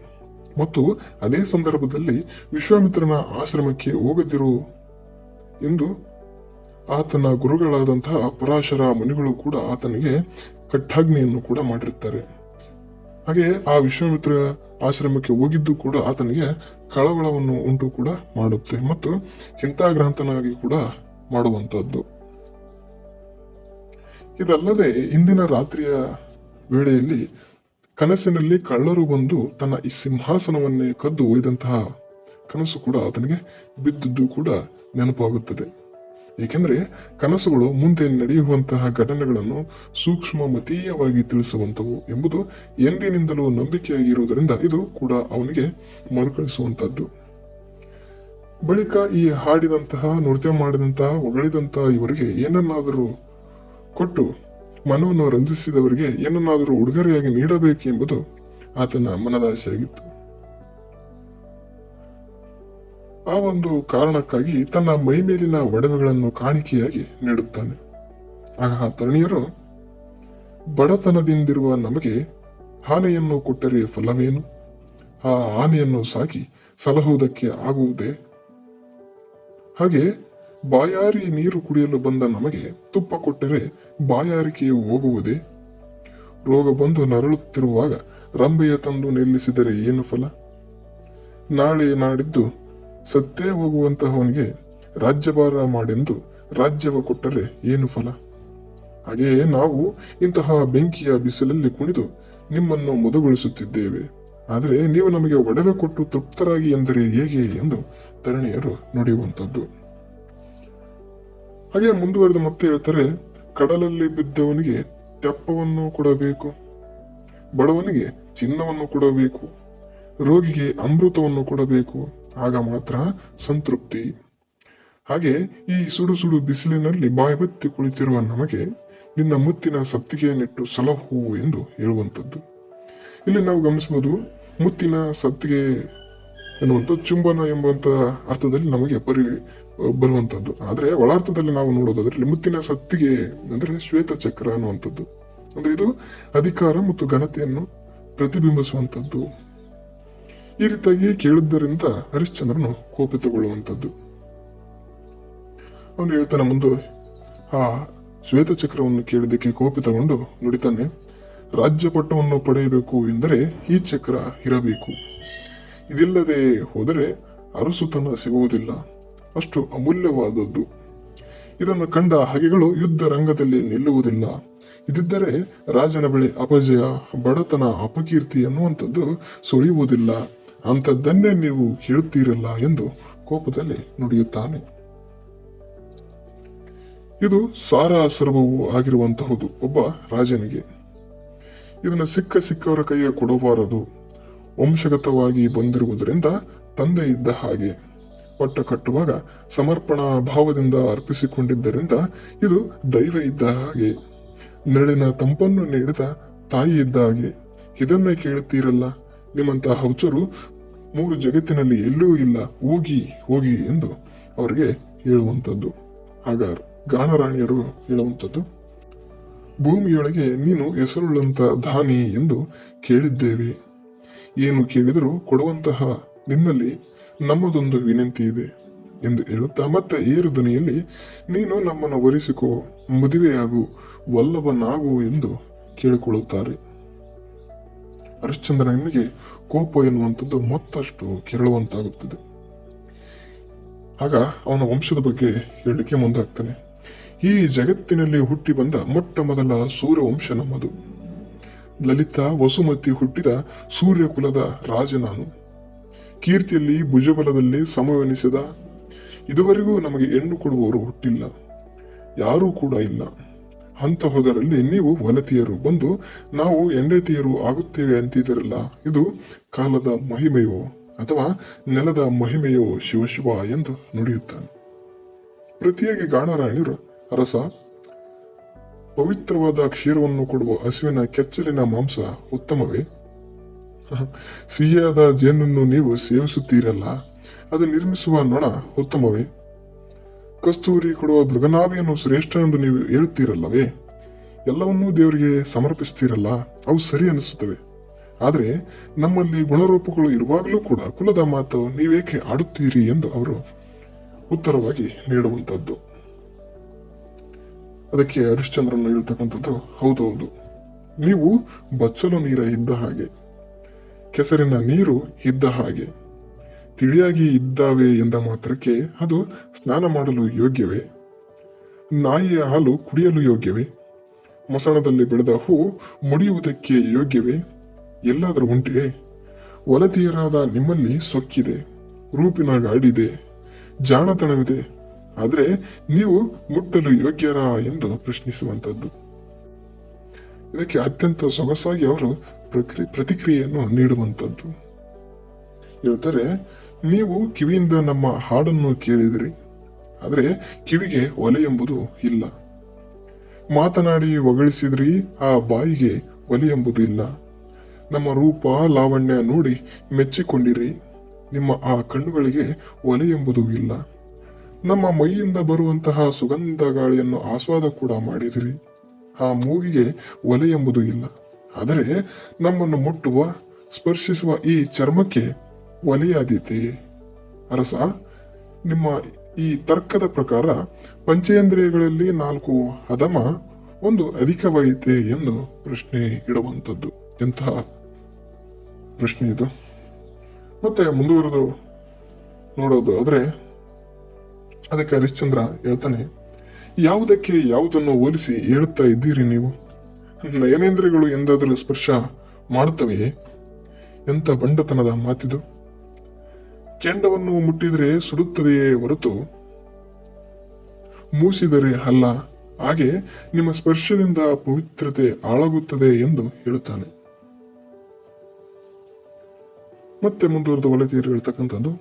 ಮತ್ತು ಅದೇ ಸಂದರ್ಭದಲ್ಲಿ ವಿಶ್ವಾಮಿತ್ರನ ಆಶ್ರಮಕ್ಕೆ ಹೋಗದಿರು ಎಂದು ಆತನ ಗುರುಗಳಾದಂತಹ ಪರಾಶರ ಮುನಿಗಳು ಕೂಡ ಆತನಿಗೆ ಕಟ್ಟಾಜ್ಞೆಯನ್ನು ಕೂಡ ಮಾಡಿರ್ತಾರೆ ಹಾಗೆ ಆ ವಿಶ್ವಾಮಿತ್ರ ಆಶ್ರಮಕ್ಕೆ ಹೋಗಿದ್ದು ಕೂಡ ಆತನಿಗೆ ಕಳವಳವನ್ನು ಉಂಟು ಕೂಡ ಮಾಡುತ್ತೆ ಮತ್ತು ಚಿಂತಾಗ್ರಾಂತನಾಗಿ ಕೂಡ ಮಾಡುವಂತಹದ್ದು. ಇದಲ್ಲದೆ ಇಂದಿನ ರಾತ್ರಿಯ ವೇಳೆಯಲ್ಲಿ ಕನಸಿನಲ್ಲಿ ಕಳ್ಳರು ಬಂದು ತನ್ನ ಈ ಸಿಂಹಾಸನವನ್ನೇ ಕದ್ದು ಒಯ್ದಂತಹ ಕನಸು ಕೂಡ ಆತನಿಗೆ ಬಿದ್ದದ್ದು ಕೂಡ ನೆನಪಾಗುತ್ತದೆ. ಏಕೆಂದರೆ ಕನಸುಗಳು ಮುಂದೆ ನಡೆಯುವಂತಹ ಘಟನೆಗಳನ್ನು ಸೂಕ್ಷ್ಮ ಮತೀಯವಾಗಿ ತಿಳಿಸುವಂತವು ಎಂಬುದು ಎಂದಿನಿಂದಲೂ ನಂಬಿಕೆಯಾಗಿರುವುದರಿಂದ ಇದು ಕೂಡ ಅವನಿಗೆ ಮರುಕಳಿಸುವಂತದ್ದು ಬಳಿಕ ಈ ಹಾಡಿದಂತಹ, ನೃತ್ಯ ಮಾಡಿದಂತಹ, ಹೊಗಳಿದಂತಹ ಇವರಿಗೆ ಏನನ್ನಾದರೂ ಕೊಟ್ಟು, ಮನವನ್ನು ರಂಜಿಸಿದವರಿಗೆ ಏನನ್ನಾದರೂ ಉಡುಗೊರೆಯಾಗಿ ನೀಡಬೇಕು ಎಂಬುದು ಆತನ ಮನದಾಸೆಯಾಗಿತ್ತು. ಆ ಒಂದು ಕಾರಣಕ್ಕಾಗಿ ತನ್ನ ಮೈ ಮೇಲಿನ ಒಡವೆಗಳನ್ನು ಕಾಣಿಕೆಯಾಗಿ ನೀಡುತ್ತಾನೆ. ಆಗ ಆ ತರುಣಿಯರು, ಬಡತನದಿಂದಿರುವ ನಮಗೆ ಆನೆಯನ್ನು ಕೊಟ್ಟರೆ ಫಲವೇನು? ಆ ಆನೆಯನ್ನು ಸಾಕಿ ಸಲಹುವುದಕ್ಕೆ ಆಗುವುದೇ? ಹಾಗೆ ಬಾಯಾರಿ ನೀರು ಕುಡಿಯಲು ಬಂದ ನಮಗೆ ತುಪ್ಪ ಕೊಟ್ಟರೆ ಬಾಯಾರಿಕೆಯು ಹೋಗುವುದೇ? ರೋಗ ಬಂದು ನರಳುತ್ತಿರುವಾಗ ರಂಬೆಯ ತಂದು ನಿಲ್ಲಿಸಿದರೆ ಏನು ಫಲ? ನಾಳೆ ನಾಡಿದ್ದು ಸತ್ತೇ ಹೋಗುವಂತಹವನಿಗೆ ರಾಜ್ಯಭಾರ ಮಾಡೆಂದು ರಾಜ್ಯವ ಕೊಟ್ಟರೆ ಏನು ಫಲ? ಹಾಗೆಯೇ ನಾವು ಇಂತಹ ಬೆಂಕಿಯ ಬಿಸಿಲಲ್ಲಿ ಕುಣಿದು ನಿಮ್ಮನ್ನು ಮುದುಗೊಳಿಸುತ್ತಿದ್ದೇವೆ. ಆದರೆ ನೀವು ನಮಗೆ ಒಡವೆ ಕೊಟ್ಟು ತೃಪ್ತರಾಗಿ ಎಂದರೆ ಹೇಗೆ ಎಂದು ತರಣಿಯರು ನುಡಿಯುವಂಥದ್ದು. ಹಾಗೆ ಮುಂದುವರೆದು ಮತ್ತೆ ಹೇಳ್ತಾರೆ, ಕಡಲಲ್ಲಿ ಬಿದ್ದವನಿಗೆ ತೆಪ್ಪವನ್ನು ಕೊಡಬೇಕು, ಬಡವನಿಗೆ ಚಿನ್ನವನ್ನು ಕೊಡಬೇಕು, ರೋಗಿಗೆ ಅಮೃತವನ್ನು ಕೊಡಬೇಕು ಆಗ ಮಾತ್ರ ಸಂತೃಪ್ತಿ. ಹಾಗೆ ಈ ಸುಡು ಸುಡು ಬಿಸಿಲಿನಲ್ಲಿ ಬಾಯ್ಬತ್ತಿ ಕುಳಿತಿರುವ ನಮಗೆ ನಿನ್ನ ಮುತ್ತಿನ ಸತ್ತಿಗೆಯನ್ನಿಟ್ಟು ಸಲಹು ಎಂದು ಹೇಳುವಂಥದ್ದು. ಇಲ್ಲಿ ನಾವು ಗಮನಿಸಬಹುದು ಮುತ್ತಿನ ಸತ್ತಿಗೆ ಎನ್ನುವಂಥ ಚುಂಬನ ಎಂಬಂತ ಅರ್ಥದಲ್ಲಿ ನಮಗೆ ಪರಿ ಬರುವಂತದ್ದು ಆದ್ರೆ ಒಳಾರ್ಥದಲ್ಲಿ ನಾವು ನೋಡೋದಾದ್ರೆ ಮುತ್ತಿನ ಸತ್ತಿಗೆ ಅಂದ್ರೆ ಶ್ವೇತ ಚಕ್ರ ಅನ್ನುವಂಥದ್ದು. ಅಂದ್ರೆ ಇದು ಅಧಿಕಾರ ಮತ್ತು ಘನತೆಯನ್ನು ಪ್ರತಿಬಿಂಬಿಸುವಂತದ್ದು ಈ ರೀತಿಯಾಗಿ ಕೇಳಿದ್ದರಿಂದ ಹರಿಶ್ಚಂದ್ರನು ಕೋಪಿತಗೊಳ್ಳುವಂಥದ್ದು ಅವನು ಹೇಳ್ತಾನೆ, ಮುಂದೆ, ಆ ಶ್ವೇತ ಚಕ್ರವನ್ನು ಕೇಳಿದ್ದಕ್ಕೆ ಕೋಪಿತಗೊಂಡು ನುಡಿತಾನೆ ರಾಜ್ಯ ಪಟ್ಟವನ್ನು ಪಡೆಯಬೇಕು ಎಂದರೆ ಈ ಚಕ್ರ ಇರಬೇಕು. ಇದಿಲ್ಲದೆ ಹೋದರೆ ಅರಸುತನ ಸಿಗುವುದಿಲ್ಲ. ಅಷ್ಟು ಅಮೂಲ್ಯವಾದದ್ದು. ಇದನ್ನು ಕಂಡ ಹಗೆಗಳು ಯುದ್ಧ ರಂಗದಲ್ಲಿ ನಿಲ್ಲುವುದಿಲ್ಲ. ಇದಿದ್ದರೆ ರಾಜನ ಬಳಿ ಅಪಜಯ, ಬಡತನ, ಅಪಕೀರ್ತಿ ಅನ್ನುವಂಥದ್ದು ಸುಳಿಯುವುದಿಲ್ಲ. ಅಂಥದ್ದನ್ನೇ ನೀವು ಕೇಳುತ್ತೀರಲ್ಲ ಎಂದು ಕೋಪದಲ್ಲಿ ನುಡಿಯುತ್ತಾನೆ. ಇದು ಸಾರ ಆಗಿರುವಂತಹುದು, ಒಬ್ಬ ರಾಜನಿಗೆ. ಇದನ್ನು ಸಿಕ್ಕ ಸಿಕ್ಕವರ ಕೈಗೆ ಕೊಡಬಾರದು. ವಂಶಗತವಾಗಿ ಬಂದಿರುವುದರಿಂದ ತಂದೆ ಇದ್ದ ಹಾಗೆ. ಪಟ್ಟ ಕಟ್ಟುವಾಗ ಸಮರ್ಪಣಾ ಭಾವದಿಂದ ಅರ್ಪಿಸಿಕೊಂಡಿದ್ದರಿಂದ ಇದು ದೈವ ಇದ್ದ ಹಾಗೆ. ನೆರಳಿನ ತಂಪನ್ನು ನೀಡಿದ ತಾಯಿ ಇದ್ದ ಹಾಗೆ. ಇದನ್ನೇ ಕೇಳುತ್ತೀರಲ್ಲ? ನಿಮ್ಮಂತಹ ಹೌಚರು ಮೂರು ಜಗತ್ತಿನಲ್ಲಿ ಎಲ್ಲೂ ಇಲ್ಲ, ಹೋಗಿ ಹೋಗಿ ಎಂದು ಅವರಿಗೆ ಹೇಳುವಂಥದ್ದು. ಆಗ ಗಾಣರಾಣಿಯರು ಹೇಳುವಂಥದ್ದು, ಭೂಮಿಯೊಳಗೆ ನೀನು ಹೆಸರುಳ್ಳಂತ ದಾನಿ ಎಂದು ಕೇಳಿದ್ದೇವೆ. ಏನು ಕೇಳಿದರೂ ಕೊಡುವಂತಹ ನಿನ್ನಲ್ಲಿ ನಮ್ಮದೊಂದು ವಿನಂತಿ ಇದೆ ಎಂದು ಹೇಳುತ್ತಾ ಮತ್ತೆ ಏರು ಧ್ವನಿಯಲ್ಲಿ, ನೀನು ನಮ್ಮನ್ನು ಒರಿಸಿಕೋ ಮದುವೆಯಾಗು, ವಲ್ಲಭನಾಗು ಎಂದು ಕೇಳಿಕೊಳ್ಳುತ್ತಾರೆ. ಹರಿಶ್ಚಂದ್ರನಿಗೆ ಕೋಪ ಎನ್ನುವಂಥದ್ದು ಮತ್ತಷ್ಟು ಕೆರಳುವಂತಾಗುತ್ತದೆ. ಆಗ ಅವನ ವಂಶದ ಬಗ್ಗೆ ಹೇಳಲಿಕ್ಕೆ ಮುಂದಾಗ್ತಾನೆ. ಈ ಜಗತ್ತಿನಲ್ಲಿ ಹುಟ್ಟಿ ಬಂದ ಮೊಟ್ಟ ಮೊದಲ ಸೂರ್ಯವಂಶ ನಮ್ಮದು. ಲಲಿತ ವಸುಮತಿ ಹುಟ್ಟಿದ ಸೂರ್ಯ ಕುಲದ ರಾಜ ನಾನು. ಕೀರ್ತಿಯಲ್ಲಿ ಭುಜಬಲದಲ್ಲಿ ಸಮವೆನಿಸಿದ, ಇದುವರೆಗೂ ನಮಗೆ ಹೆಣ್ಣು ಕೊಡುವವರು ಹುಟ್ಟಿಲ್ಲ. ಯಾರೂ ಕೂಡ ಇಲ್ಲ. ಅಂತಹದರಲ್ಲಿ ನೀವು ವನತಿಯರು. ಬಂದು, ನಾವು ಹೆಂಡತಿಯರು ಆಗುತ್ತೇವೆ ಅಂತಿದ್ದೀರಲ್ಲ, ಇದು ಕಾಲದ ಮಹಿಮೆಯೋ ಅಥವಾ ನೆಲದ ಮಹಿಮೆಯೋ ಶಿವಶಿವ ಎಂದು ನುಡಿಯುತ್ತಾನೆ. ಪ್ರತಿಯಾಗಿ ಗಾಣರಾಣಿಯರು ಅರಸ, ಪವಿತ್ರವಾದ ಕ್ಷೀರವನ್ನು ಕೊಡುವ ಹಸುವಿನ ಕೆಚ್ಚಲಿನ ಮಾಂಸ ಉತ್ತಮವೇ? ಸಿಹಿಯಾದ ಜೇನನ್ನು ನೀವು ಸೇವಿಸುತ್ತೀರಲ್ಲ, ಅದು ನಿರ್ಮಿಸುವ ನೊಣ ಉತ್ತಮವೇ? ಕಸ್ತೂರಿ ಕೊಡುವ ಮೃಗನಾಭಿಯನ್ನು ಶ್ರೇಷ್ಠ ಎಂದು ನೀವು ಹೇಳುತ್ತೀರಲ್ಲವೇ ಎಲ್ಲವನ್ನೂ ದೇವರಿಗೆ ಸಮರ್ಪಿಸ್ತೀರಲ್ಲ? ಅವು ಸರಿ ಅನಿಸುತ್ತವೆ. ಆದರೆ ನಮ್ಮಲ್ಲಿ ಗುಣರೂಪಗಳು ಇರುವಾಗಲೂ ಕೂಡ ಕುಲದ ಮಾತು ನೀವೇಕೆ ಆಡುತ್ತೀರಿ ಎಂದು ಅವರು ಉತ್ತರವಾಗಿ ನೀಡುವಂಥದ್ದು. ಅದಕ್ಕೆ ಹರಿಶ್ಚಂದ್ರನ್ನು ಹೇಳ್ತಕ್ಕಂಥದ್ದು ಹೌದು ಹೌದು. ನೀವು ಬಚ್ಚಲು ನೀರ ಇದ್ದ ಹಾಗೆ, ಕೆಸರಿನ ನೀರು ಇದ್ದ ಹಾಗೆ. ತಿಳಿಯಾಗಿ ಇದ್ದಾವೆ ಎಂದ ಮಾತ್ರಕ್ಕೆ ಅದು ಸ್ನಾನ ಮಾಡಲು ಯೋಗ್ಯವೇ? ನಾಯಿಯ ಹಾಲು ಕುಡಿಯಲು ಯೋಗ್ಯವೇ? ಮೊಸಣದಲ್ಲಿ ಬೆಳೆದ ಹೂ ಮುಡಿಯುವುದಕ್ಕೆ ಯೋಗ್ಯವೇ? ಎಲ್ಲಾದರೂ ಉಂಟೆ ವಲತಿಯರಾದ ನಿಮ್ಮಲ್ಲಿ ಸೊಕ್ಕಿದೆ ರೂಪಿನ ಗಾಡಿದೆ ಜಾಣತನವಿದೆ. ಆದರೆ ನೀವು ಮುಟ್ಟಲು ಯೋಗ್ಯರ ಎಂದು ಪ್ರಶ್ನಿಸುವಂತದ್ದು ಇದಕ್ಕೆ ಅತ್ಯಂತ ಸೊಗಸಾಗಿ ಅವರು ಪ್ರಕ್ರಿ, ಪ್ರತಿಕ್ರಿಯೆಯನ್ನು ನೀಡುವಂಥದ್ದು. ಹೇಳ್ತಾರೆ, ನೀವು ಕಿವಿಯಿಂದ ನಮ್ಮ ಹಾಡನ್ನು ಕೇಳಿದಿರಿ, ಆದರೆ ಕಿವಿಗೆ ಒಲೆ ಎಂಬುದು ಇಲ್ಲ. ಮಾತನಾಡಿ ಒಗಳಿಸಿದ್ರಿ ಆ ಬಾಯಿಗೆ ಒಲೆ ಎಂಬುದು ಇಲ್ಲ. ನಮ್ಮ ರೂಪ ಲಾವಣ್ಯ ನೋಡಿ ಮೆಚ್ಚಿಕೊಂಡಿರಿ, ನಿಮ್ಮ ಆ ಕಣ್ಣುಗಳಿಗೆ ಒಲೆ ಎಂಬುದು ಇಲ್ಲ. ನಮ್ಮ ಮೈಯಿಂದ ಬರುವಂತಹ ಸುಗಂಧ ಗಾಳಿಯನ್ನು ಆಸ್ವಾದ ಕೂಡ ಮಾಡಿದಿರಿ, ಆ ಮೂಗಿಗೆ ಒಲೆ ಎಂಬುದು ಇಲ್ಲ. ಆದರೆ ನಮ್ಮನ್ನು ಮುಟ್ಟುವ, ಸ್ಪರ್ಶಿಸುವ ಈ ಚರ್ಮಕ್ಕೆ ಒಲೆಯಾದೀತೆ ಅರಸ, ನಿಮ್ಮ ಈ ತರ್ಕದ ಪ್ರಕಾರ ಪಂಚೇಂದ್ರಿಯಗಳಲ್ಲಿ ನಾಲ್ಕು ಹದಮ, ಒಂದು ಅಧಿಕವಾಯಿತೆ ಎಂದು ಪ್ರಶ್ನೆ ಇಡುವಂಥದ್ದು. ಎಂತಹ ಪ್ರಶ್ನೆ ಇದು? ಮತ್ತೆ ಮುಂದುವರೆದು ನೋಡೋದು ಆದರೆ ಅದಕ್ಕೆ ಹರಿಶ್ಚಂದ್ರ ಹೇಳ್ತಾನೆ, ಯಾವುದಕ್ಕೆ ಯಾವುದನ್ನು ಹೋಲಿಸಿ ಹೇಳುತ್ತಾ ಇದ್ದೀರಿ ನೀವು? ನಯನೇಂದ್ರಿಯಗಳು ಎಂದಾದರೂ ಸ್ಪರ್ಶ ಮಾಡುತ್ತವೆಯೇ? ಎಂಥ ಬಂಡತನದ ಮಾತಿದು? ಕೆಂಡವನ್ನು ಮುಟ್ಟಿದರೆ ಸುಡುತ್ತದೆಯೇ ಹೊರತು? ಮೂಸಿದರೆ ಅಲ್ಲ, ಹಾಗೆ ನಿಮ್ಮ ಸ್ಪರ್ಶದಿಂದ ಪವಿತ್ರತೆ ಹಾಳಾಗುತ್ತದೆ ಎಂದು ಹೇಳುತ್ತಾನೆ. ಮತ್ತೆ ಮುಂದುವರೆದ ಒಳತೀರು ಹೇಳ್ತಕ್ಕಂಥದ್ದು,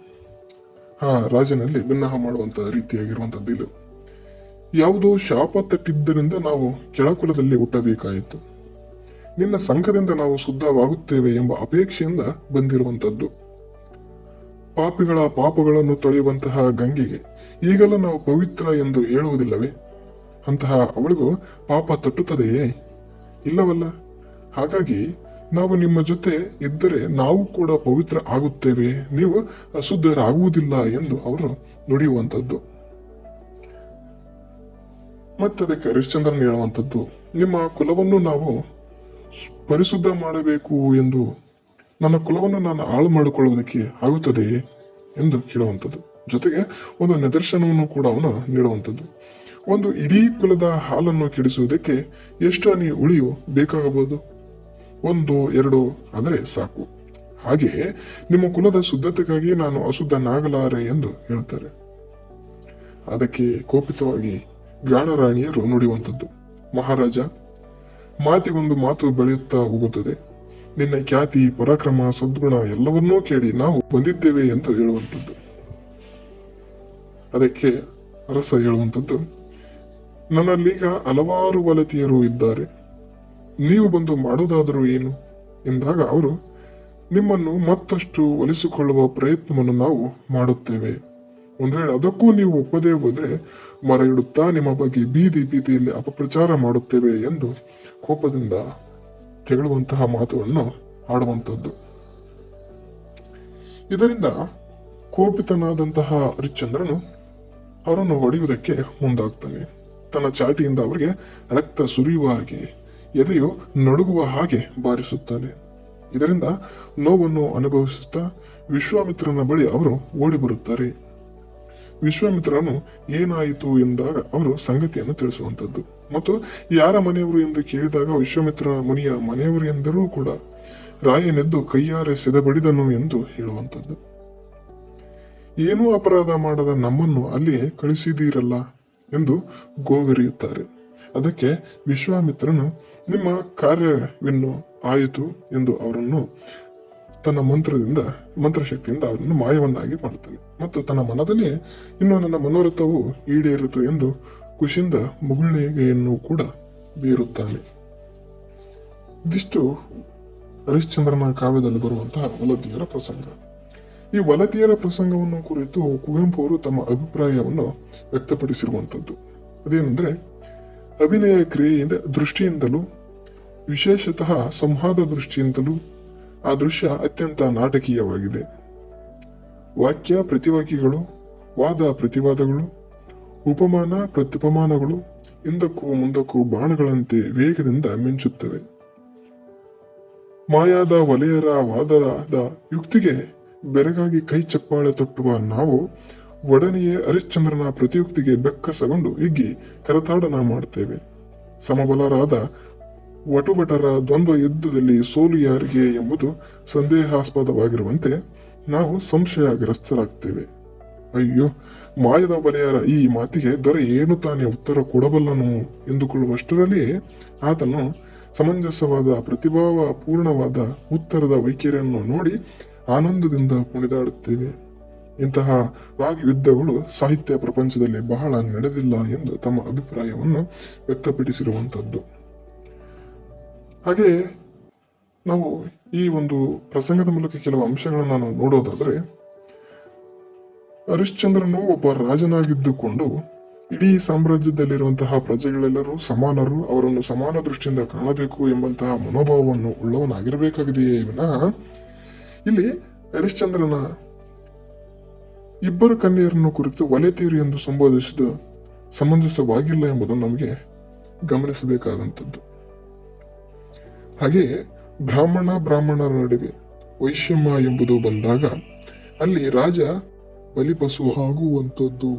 ಆ ರಾಜನಲ್ಲಿ ಭಿನ್ನಾಹ ಮಾಡುವಂತ ರೀತಿಯಾಗಿರುವಂತದ್ದು ಇದು. ಯಾವುದೋ ಶಾಪ ತಟ್ಟಿದ್ದರಿಂದ ನಾವು ಕೆಳಕುಲದಲ್ಲಿ ಹುಟ್ಟಬೇಕಾಯಿತು. ನಿನ್ನ ಸಂಘದಿಂದ ನಾವು ಶುದ್ಧವಾಗುತ್ತೇವೆ ಎಂಬ ಅಪೇಕ್ಷೆಯಿಂದ ಬಂದಿರುವಂತದ್ದು ಪಾಪಿಗಳ ಪಾಪಗಳನ್ನು ತೊಳೆಯುವಂತಹ ಗಂಗೆಗೆ ಈಗಲೂ ನಾವು ಪವಿತ್ರ ಎಂದು ಹೇಳುವುದಿಲ್ಲವೇ? ಅಂತಹ ಅವಳಿಗೂ ಪಾಪ ತಟ್ಟುತ್ತದೆಯೇ? ಇಲ್ಲವಲ್ಲ. ಹಾಗಾಗಿ ನಾವು ನಿಮ್ಮ ಜೊತೆ ಇದ್ದರೆ ನಾವು ಕೂಡ ಪವಿತ್ರ ಆಗುತ್ತೇವೆ. ನೀವು ಅಶುದ್ಧರಾಗುವುದಿಲ್ಲ ಎಂದು ಅವರು ನುಡಿಯುವಂಥದ್ದು. ಮತ್ತದಕ್ಕೆ ಹರಿಶ್ಚಂದ್ರನ್ ಹೇಳುವಂಥದ್ದು, ನಿಮ್ಮ ಕುಲವನ್ನು ನಾವು ಪರಿಶುದ್ಧ ಮಾಡಬೇಕು ಎಂದು ನನ್ನ ಕುಲವನ್ನು ನಾನು ಹಾಳು ಮಾಡಿಕೊಳ್ಳುವುದಕ್ಕೆ ಆಗುತ್ತದೆಯೇ ಎಂದು ಕೇಳುವಂಥದ್ದು ಜೊತೆಗೆ ಒಂದು ನಿದರ್ಶನವನ್ನು ಕೂಡ ಅವನು ನೀಡುವಂಥದ್ದು. ಒಂದು ಇಡೀ ಕುಲದ ಹಾಲನ್ನು ಕೆಡಿಸುವುದಕ್ಕೆ ಎಷ್ಟು ಹನಿ ಉಳಿಯು ಬೇಕಾಗಬಹುದು? ಒಂದು, ಎರಡು, ಆದರೆ ಸಾಕು. ಹಾಗೆಯೇ ನಿಮ್ಮ ಕುಲದ ಶುದ್ಧತೆಗಾಗಿ ನಾನು ಅಶುದ್ಧನಾಗಲಾರೆ ಎಂದು ಹೇಳುತ್ತಾರೆ. ಅದಕ್ಕೆ ಕೋಪಿತವಾಗಿ ಗಾಣರಾಣಿಯರು ನುಡಿಯುವಂಥದ್ದು. ಮಹಾರಾಜ, ಮಾತಿಗೊಂದು ಮಾತು ಬೆಳೆಯುತ್ತಾ ಹೋಗುತ್ತದೆ. ನಿನ್ನ ಖ್ಯಾತಿ, ಪರಾಕ್ರಮ, ಸದ್ಗುಣ ಎಲ್ಲವನ್ನೂ ಕೇಳಿ ನಾವು ಬಂದಿದ್ದೇವೆ ಎಂದು ಹೇಳುವಂಥದ್ದು. ಅದಕ್ಕೆ ಅರಸ ಹೇಳುವಂಥದ್ದು, ನನ್ನಲ್ಲೀಗ ಹಲವಾರು ವಲತಿಯರು ಇದ್ದಾರೆ. ನೀವು ಬಂದು ಮಾಡುವುದಾದರೂ ಏನು? ಎಂದಾಗ ಅವರು, ನಿಮ್ಮನ್ನು ಮತ್ತಷ್ಟು ಒಲಿಸಿಕೊಳ್ಳುವ ಪ್ರಯತ್ನವನ್ನು ನಾವು ಮಾಡುತ್ತೇವೆ. ಒಂದು ವೇಳೆ ಅದಕ್ಕೂ ನೀವು ಒಪ್ಪದೇ ಹೋದ್ರೆ ಮರ ಇಡುತ್ತಾ ನಿಮ್ಮ ಬಗ್ಗೆ ಬೀದಿ ಬೀದಿಯಲ್ಲಿ ಅಪಪ್ರಚಾರ ಮಾಡುತ್ತೇವೆ ಎಂದು ಕೋಪದಿಂದ ತೆಗಳುವಂತಹ ಮಾತುಗಳನ್ನು ಆಡುವಂಥದ್ದು ಇದರಿಂದ ಕೋಪಿತನಾದಂತಹ ಹರಿಶ್ಚಂದ್ರನು ಅವರನ್ನು ಹೊಡೆಯುವುದಕ್ಕೆ ಮುಂದಾಗ್ತಾನೆ. ತನ್ನ ಚಾಟಿಯಿಂದ ಅವರಿಗೆ ರಕ್ತ ಸುರಿಯುವ ಹಾಗೆ, ಎದೆಯು ನಡುಗುವ ಹಾಗೆ ಬಾರಿಸುತ್ತಾನೆ. ಇದರಿಂದ ನೋವನ್ನು ಅನುಭವಿಸುತ್ತಾ ವಿಶ್ವಾಮಿತ್ರನ ಬಳಿ ಅವರು ಓಡಿ ಬರುತ್ತಾರೆ. ವಿಶ್ವಾಮಿತ್ರನು ಏನಾಯಿತು ಎಂದಾಗ ಅವರು ಸಂಗತಿಯನ್ನು ತಿಳಿಸುವಂತದ್ದು ಮತ್ತು ಯಾರ ಮನೆಯವರು ಎಂದು ಕೇಳಿದಾಗ ವಿಶ್ವಾಮಿತ್ರ ಮುನಿಯ ಮನೆಯವರು ಎಂದರೂ ಕೂಡ ರಾಯನೆದ್ದು ಕೈಯಾರೆ ಸೆದಬಡಿದನು ಎಂದು ಹೇಳುವಂಥದ್ದು. ಏನೂ ಅಪರಾಧ ಮಾಡದ ನಮ್ಮನ್ನು ಅಲ್ಲಿ ಕಳಿಸಿದೀರಲ್ಲ ಎಂದು ಗೋಗರಿಯುತ್ತಾರೆ. ಅದಕ್ಕೆ ವಿಶ್ವಾಮಿತ್ರನು, ನಿಮ್ಮ ಕಾರ್ಯವನ್ನು ಆಯಿತು ಎಂದು ಅವರನ್ನು ತನ್ನ ಮಂತ್ರದಿಂದ, ಮಂತ್ರಶಕ್ತಿಯಿಂದ ಅವನನ್ನು ಮಾಯವನ್ನಾಗಿ ಮಾಡುತ್ತಾನೆ. ಮತ್ತು ತನ್ನ ಮನದಲ್ಲಿ ಇನ್ನು ನನ್ನ ಮನೋರಥವು ಈಡೇರಿತು ಎಂದು ಖುಷಿಯಿಂದ ಮುಗುಳ್ಳೆಗೆಯನ್ನು ಕೂಡ ಬೀರುತ್ತಾನೆ. ಇದಿಷ್ಟು ಹರಿಶ್ಚಂದ್ರನ ಕಾವ್ಯದಲ್ಲಿ ಬರುವಂತಹ ವಲತಿಯರ ಪ್ರಸಂಗ. ಈ ವಲತಿಯರ ಪ್ರಸಂಗವನ್ನು ಕುರಿತು ಕುವೆಂಪು ಅವರು ತಮ್ಮ ಅಭಿಪ್ರಾಯವನ್ನು ವ್ಯಕ್ತಪಡಿಸಿರುವಂತದ್ದು ಅದೇನೆಂದ್ರೆ, ಅಭಿನಯ ಕ್ರಿಯೆಯಿಂದ ದೃಷ್ಟಿಯಿಂದಲೂ, ವಿಶೇಷತಃ ಸಂವಾದ ದೃಷ್ಟಿಯಿಂದಲೂ ಆ ದೃಶ್ಯ ಅತ್ಯಂತ ನಾಟಕೀಯವಾಗಿದೆ. ವಾಕ್ಯ ಪ್ರತಿವಾಕ್ಯಗಳು, ವಾದ ಪ್ರತಿವಾದಗಳು, ಉಪಮಾನ ಪ್ರತ್ಯುಪಮಾನಗಳು ಹಿಂದಕ್ಕೂ ಮುಂದಕ್ಕೂ ಬಾಣಗಳಂತೆ ವೇಗದಿಂದ ಮಿಂಚುತ್ತವೆ. ಮಾಯಾದ ವಲಯರ ವಾದದ ಯುಕ್ತಿಗೆ ಬೆರಗಾಗಿ ಕೈ ಚಪ್ಪಾಳೆ ತೊಟ್ಟುವ ನಾವು ಒಡನೆಯೇ ಹರಿಶ್ಚಂದ್ರನ ಪ್ರತಿಯುಕ್ತಿಗೆ ಬೆಕ್ಕಸಗೊಂಡು ಹಿಗ್ಗಿ ಕರತಾಡನ ಮಾಡುತ್ತೇವೆ ಸಮಬಲರಾದ ವಟುಭಟರ ದ್ವಂದ್ವ ಯುದ್ಧದಲ್ಲಿ ಸೋಲು ಯಾರಿಗೆ ಎಂಬುದು ಸಂದೇಹಾಸ್ಪದವಾಗಿರುವಂತೆ ನಾವು ಸಂಶಯಗ್ರಸ್ತರಾಗ್ತೇವೆ. ಅಯ್ಯೋ, ಮಾಯದ ಬಲೆಯರ ಈ ಮಾತಿಗೆ ದೊರೆ ಏನು ತಾನೇ ಉತ್ತರ ಕೊಡಬಲ್ಲನು ಎಂದುಕೊಳ್ಳುವಷ್ಟರಲ್ಲಿ ಆತನು ಸಮಂಜಸವಾದ ಪ್ರತಿಭಾವ ಪೂರ್ಣವಾದ ಉತ್ತರದ ವೈಖರಿಯನ್ನು ನೋಡಿ ಆನಂದದಿಂದ ಕುಣಿದಾಡುತ್ತೇವೆ. ಇಂತಹ ವಾಗ್ಯುದ್ಧಗಳು ಸಾಹಿತ್ಯ ಪ್ರಪಂಚದಲ್ಲಿ ಬಹಳ ನಡೆದಿಲ್ಲ ಎಂದು ತಮ್ಮ ಅಭಿಪ್ರಾಯವನ್ನು ವ್ಯಕ್ತಪಡಿಸಿರುವಂತದ್ದು ಹಾಗೆ ನಾವು ಈ ಒಂದು ಪ್ರಸಂಗದ ಮೂಲಕ ಕೆಲವು ಅಂಶಗಳನ್ನು ನಾವು ನೋಡೋದಾದರೆ, ಹರಿಶ್ಚಂದ್ರನು ಒಬ್ಬ ರಾಜನಾಗಿದ್ದುಕೊಂಡು ಇಡೀ ಸಾಮ್ರಾಜ್ಯದಲ್ಲಿರುವಂತಹ ಪ್ರಜೆಗಳೆಲ್ಲರೂ ಸಮಾನರು, ಅವರನ್ನು ಸಮಾನ ದೃಷ್ಟಿಯಿಂದ ಕಾಣಬೇಕು ಎಂಬಂತಹ ಮನೋಭಾವವನ್ನು ಉಳ್ಳವನಾಗಿರಬೇಕಾಗಿದೆಯೇ ವಿನಃ ಇಲ್ಲಿ ಹರಿಶ್ಚಂದ್ರನ ಇಬ್ಬರು ಕನ್ನೆಯರನ್ನು ಕುರಿತು ವಲೆತೀರು ಎಂದು ಸಂಬೋಧಿಸಿದ ಸಮಂಜಸವಾಗಿಲ್ಲ ಎಂಬುದನ್ನು ನಮಗೆ ಗಮನಿಸಬೇಕಾದಂಥದ್ದು. ಹಾಗೆಯೇ ಬ್ರಾಹ್ಮಣ ಬ್ರಾಹ್ಮಣರ ನಡುವೆ ವೈಷಮ್ಯ ಎಂಬುದು ಬಂದಾಗ ಅಲ್ಲಿ ರಾಜ ಬಲಿಪಶು ಆಗುವಂಥದ್ದು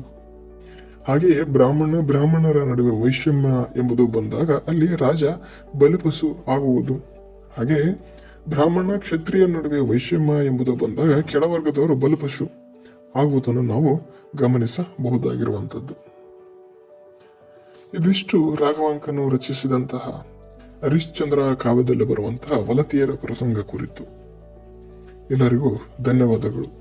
ಹಾಗೆಯೇ ಬ್ರಾಹ್ಮಣ ಬ್ರಾಹ್ಮಣರ ನಡುವೆ ವೈಷಮ್ಯ ಎಂಬುದು ಬಂದಾಗ ಅಲ್ಲಿ ರಾಜ ಬಲಿಪಶು ಆಗುವುದು ಹಾಗೆ ಬ್ರಾಹ್ಮಣ ಕ್ಷತ್ರಿಯ ನಡುವೆ ವೈಷಮ್ಯ ಎಂಬುದು ಬಂದಾಗ ಕೆಳವರ್ಗದವರು ಬಲಿಪಶು ಆಗುವುದನ್ನು ನಾವು ಗಮನಿಸಬಹುದಾಗಿರುವಂಥದ್ದು. ಇದಿಷ್ಟು ರಾಘವಾಂಕನು ರಚಿಸಿದಂತಹ ಹರಿಶ್ಚಂದ್ರ ಕಾವ್ಯದಲ್ಲಿ ಬರುವಂತಹ ವಲತಿಯರ ಪ್ರಸಂಗ ಕುರಿತು. ಎಲ್ಲರಿಗೂ ಧನ್ಯವಾದಗಳು.